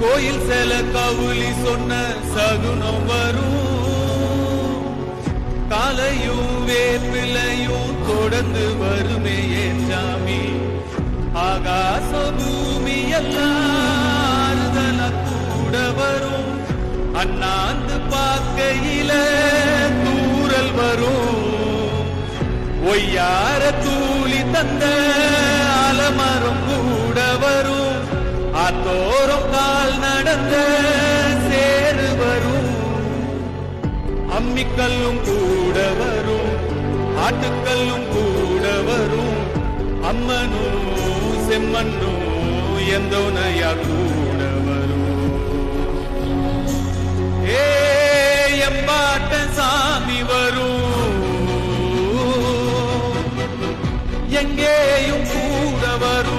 கோயில் செல கவுளி சொன்ன சகுனம் வரும். காலையும் வேப்பிலையும் தொடர்ந்து வருமே ஏன் சாமி? ஆகாச பூமி எல்லாம் கூட வரும். அண்ணாந்து பார்க்கையில தூரல் வரும். ஒய்யார தூளி தந்த அலமரம் கூட வரும். அத்தோ கலந்த சேரு வரும். அம்மிக்கல்லும் கூட வரும். ஆட்டுக்கல்லும் கூட வரும். அம்மனும் செம்மண்ணும் எந்தோனையா கூட வரும். ஏ சாமி வரும். எங்கேயும் கூட வரும்.